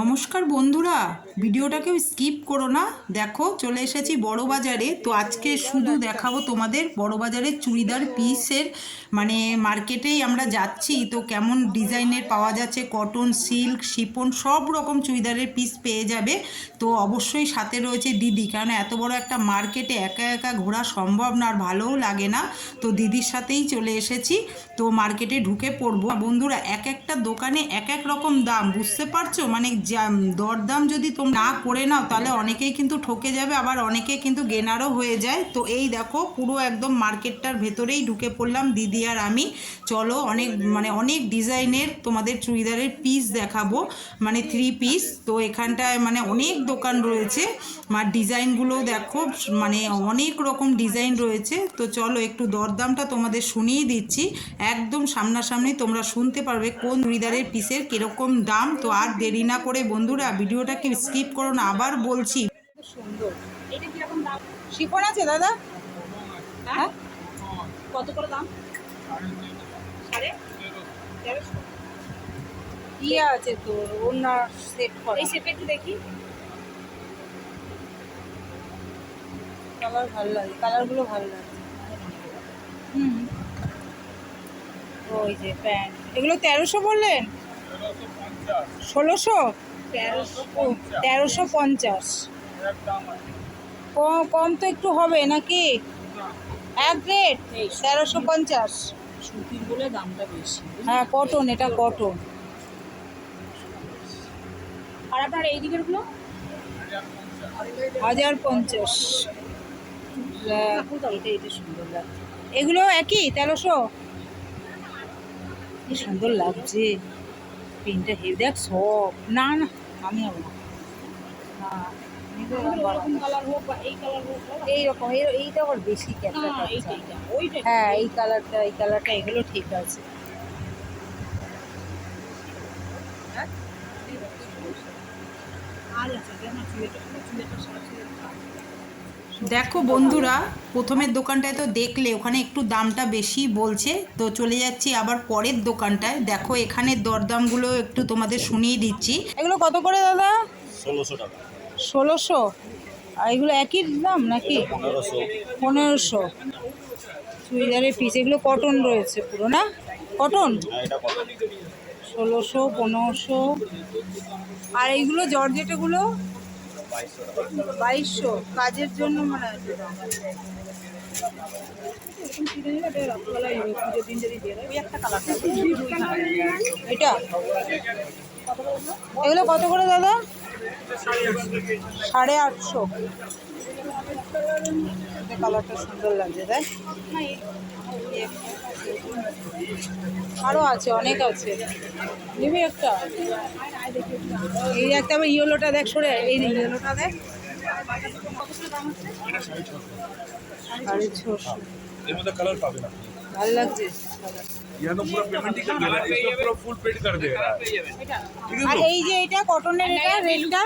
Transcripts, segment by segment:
নমস্কার বন্ধুরা ভিডিওটাকে স্কিপ করো না। দেখো, চলে এসেছি বড় বাজারে তো আজকে শুধু দেখাবো তোমাদের বড় বাজারের চুড়িদার পিসের মানে মার্কেটেই আমরা যাচ্ছি, তো কেমন ডিজাইনের পাওয়া যাচ্ছে কটন সিল্ক শিপন সব রকম চুড়িদারের পিস পেয়ে যাবে। তো অবশ্যই সাথে রয়েছে দিদি কারণ এত বড় একটা মার্কেটে একা একা ঘোরা সম্ভব না আর ভালোও লাগে না। তো দিদির সাথেই চলে এসেছি, তো মার্কেটে ঢুকে পড়ব। বন্ধুরা, এক একটা দোকানে এক এক রকম দাম, বুঝতে পারছ? মানে যা- দরদাম যদি তোমরা না করে নাও, তাহলে অনেকেই কিন্তু ঠকে যাবে, আবার অনেকে কিন্তু গেনারও হয়ে যায়। তো এই দেখো, পুরো একদম মার্কেটটার ভেতরেই ঢুকে পড়লাম, দিদি আর আমি। চলো, অনেক মানে অনেক ডিজাইনের তোমাদের চুড়িদারের পিস দেখাবো মানে থ্রি পিস তো এখানটায় মানে অনেক দোকান রয়েছে, আর ডিজাইনগুলোও দেখো মানে অনেক রকম ডিজাইন রয়েছে। তো চলো, একটু দরদামটা তোমাদের শুনিয়ে দিচ্ছি। একদম সামনাসামনি তোমরা শুনতে পারবে কোন চুড়িদারের পিসের কীরকম দাম। তো আর দেরি না করে বন্ধুরা ভিডিওটাকে স্কিপ করো না আবার বলছি। সুন্দর। এটা কীরকম দাম? শিফন আছে দাদা? হ্যাঁ? কত করে দাম? সাড়ে তেরোশো। ইয়ে আছে তোর? ওনার সেট করা। এই সেটটা একটু দেখি। কালার ভালো লাগে কালারগুলো ভালো লাগে। হুম। ওই যে প্যান্ট। এগুলো তেরোশো বললেন? ষোলোশো? তেরোশো পঞ্চাশ। কম কম তো একটু হবে নাকি? এক রেট তেরোশো পঞ্চাশ। সুতির বলে দামটা বেশি হ্যাঁ কটন এটা কটন আর আপনার এই দিকেরগুলো হাজার পঞ্চাশ। লাগছে। এগুলো একই তেরোশো? কি সুন্দর লাগছে। পিনটা হেভি দেখ সব না না আমি হব না। এইরকম এই এইটা আবার বেশি হ্যাঁ এই কালারটা এই কালারটা এগুলো ঠিক আছে। আর আছে দেখো বন্ধুরা প্রথমের দোকানটায় তো দেখলে ওখানে একটু দামটা বেশি বলছে তো চলে যাচ্ছি আবার পরের দোকানটায়। দেখো এখানে দরদামগুলো একটু তোমাদের শুনিয়ে দিচ্ছি। এগুলো কত করে দাদা? ষোলোশো টাকা। ষোলোশো? আর এগুলো একই দাম নাকি? পনেরোশো। চুড়িদারের পিস এগুলো কটন রয়েছে পুরো না? কটন হ্যাঁ ষোলোশো পনেরোশো। আর এইগুলো জর্জেটাগুলো? বাইশশো কাজের জন্য মনে হয় এটা? এগুলো কত করে দাদা? সাড়ে আটশো। কালারটা সুন্দর লাগছে, তাই? আরও আছে অনেক আছে। নিবি একটা? এই একটা আবার ইয়েলোটা দেখ সরে এই ইয়েলোটা দেখ। আর এই যে এটা কটনের এটা রেটটা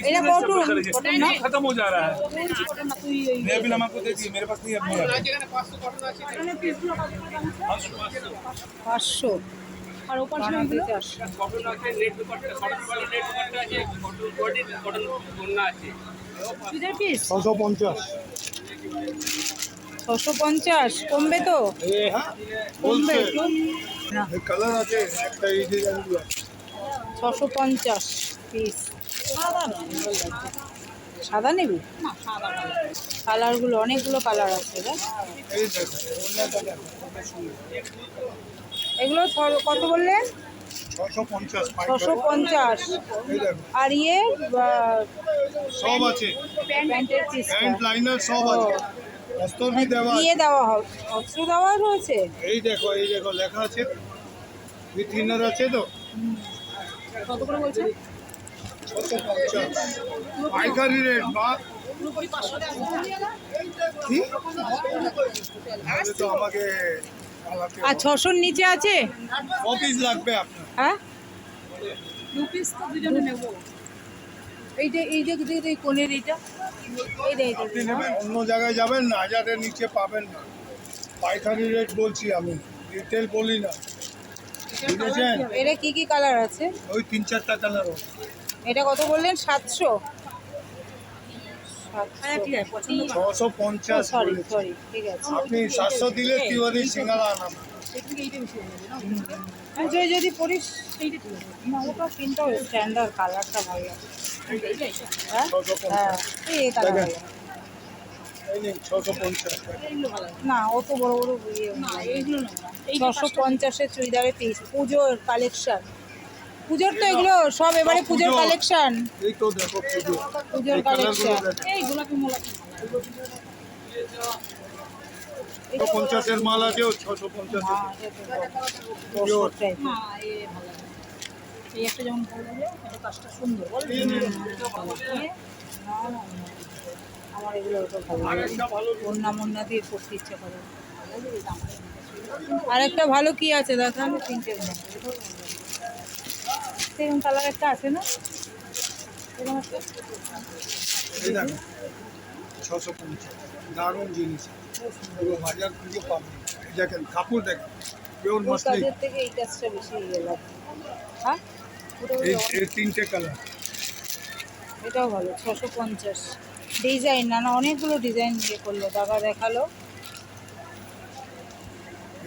এটা কটন কটন না खत्म हो जा रहा है मैं अभी हम आपको देखिए मेरे पास नहीं है पूरा পাঁচশো আর ওপার বানাতে চারশো চুলের পিস ছশো পঞ্চাশ ছশো পঞ্চাশ কমবে তো কমবে একটু না কালার আছে একটা এই ডিজাইনগুলো ছশো পঞ্চাশ পিস সাদা নিবি? কালারগুলো অনেকগুলো কালার আছে এগুলো ছ- কত বললেন ছশো পঞ্চাশ আর ইয়ে সব আছে। প্যান্টের পিস লাইনার সব আছে। অস্তর ভি দেওয়া দিয়ে দেওয়া হবে অস্ত্র দেওয়া রয়েছে? এই দেখো এই দেখো লেখা আছে। তো? কত করে বলছেন ছশো পঞ্চাশ পাইকারি রেট বা? তো আমাকে আর ছশোর নিচে আছে? পিস লাগবে আপনার। হ্যাঁ? দু পিস তো দুজনে নেব। এইটা এই যে কোণের এইটা। এইটা এইটা আপনি নেবেন অন্য জায়গায় যাবেন না হাজারের নিচে পাবেন না। পাইকারি রেট বলছি আমি রিটেল বলি না। বুঝেছেন? এটা কি কি কালার আছে? ওই তিন চারটা কালার এটা কত বললেন? সাতশো? পছন্দ ছশো পঞ্চাশ সরি সরি ঠিক আছে। আপনি সাতশো দিলে তিওয়ারি সিঙ্গারা আনাম থেকে এইটা বেশি হয়ে যাবে না? যদি পরিস এইটা ঠিক আছে। না ওটা কিন্তু স্ট্যান্ডার্ড কালারটা ভালো হ্যাঁ? হ্যাঁ এই কালার লাগে। না অত বড় বড় ইয়ে। না এইগুলো নেব না এইটা ছশো পঞ্চাশের চুড়িদারের পিস পুজোর কালেকশন পুজোর তো এগুলো সব এবারে পুজোর। কালেকশন এই তো দেখো পুজো। পুজোর কালেকশন এই গোলাপি মোলাপি ছশো পঞ্চাশের মাল আছে ও ছশো পঞ্চাশ হ্যাঁ ভালো এই একটা যেমন ভালো লাগে এটা কাজটা সুন্দর। বল আমার এগুলো ভালো লাগে। বন্যা মন্যা দিয়ে পড়তে ইচ্ছে করে। আরেকটা ভালো কি আছে? দেখান তিনটে সেরকম কালার একটা আছে না? এরকম একটা। ছশো পঞ্চাশ। দারুণ জিনিস। পুরো হাজার পুজো পাবেন দেখেন কাপড় দেখেন পিওর ওই থেকে এই কাজটা বেশি ইয়ে লাগে হ্যাঁ? এই তিনটে কালার এটাও ভালো ছশো পঞ্চাশ। ডিজাইন না না অনেকগুলো ডিজাইন ইয়ে করল দাদা দেখাল।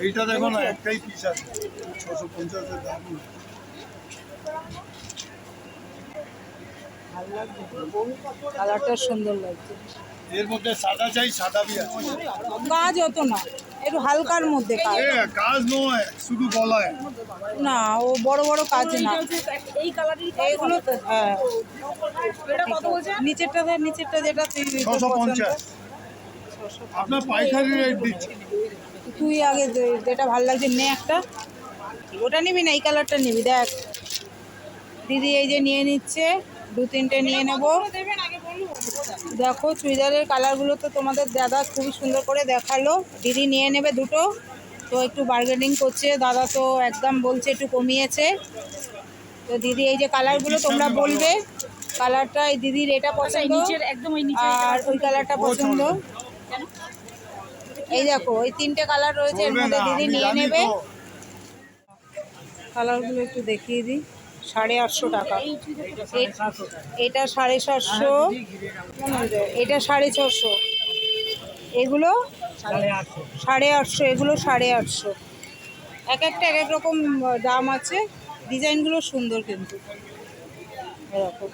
এইটা দেখো না একটাই পিস আছে। ছশো পঞ্চাশের দারুণ ভালো লাগছে কালারটা সুন্দর লাগছে। এর মধ্যে সাদা চাই সাদা বি কাজ অত না একটু হালকার মধ্যে কাজ। কাজ নয় শুধু গলায়। না ও বড় বড় কাজ না। এই কালারই এইগুলো হ্যাঁ। এটা কত বলছে নিচেরটা দেখ নিচেরটা যেটা আপনার পাইকারি রেট দিচ্ছে। তুই আগে যে- যেটা ভালো লাগছে নে একটা। ওটা নিবি না এই কালারটা নিবি দেখ। দিদি এই যে নিয়ে নিচ্ছে। দু তিনটে নিয়ে নেব। দেখো চুড়িদারের কালারগুলো তো তোমাদের দাদা খুবই সুন্দর করে দেখাল। দিদি নিয়ে নেবে দুটো। তো একটু বার্গেনিং করছে। দাদা তো একদম বলছে একটু কমিয়েছে। তো দিদি এই যে কালারগুলো তোমরা বলবে কালারটা এই দিদির এটা পছন্দ। আর ওই কালারটা পছন্দ। এই দেখো ওই তিনটে কালার রয়েছে এর মধ্যে দিদি নিয়ে নেবে। কালারগুলো একটু দেখিয়ে দিই। সাড়ে আটশো টাকা। এটা সাড়ে সাতশো, এটা সাড়ে ছশো। এগুলো সাড়ে আটশো, এগুলো সাড়ে আটশো। এক একটা এক এক রকম দাম আছে। ডিজাইনগুলো সুন্দর কিন্তু। এরকম।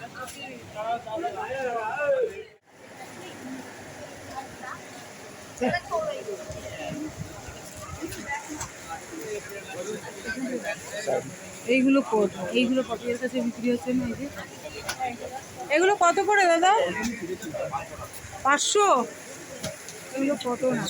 এইগুলো কোট এইগুলো কত? কাছে বিক্রি হচ্ছে না এই যে? এগুলো কত করে দাদা? পাঁচশো? এগুলো কত না?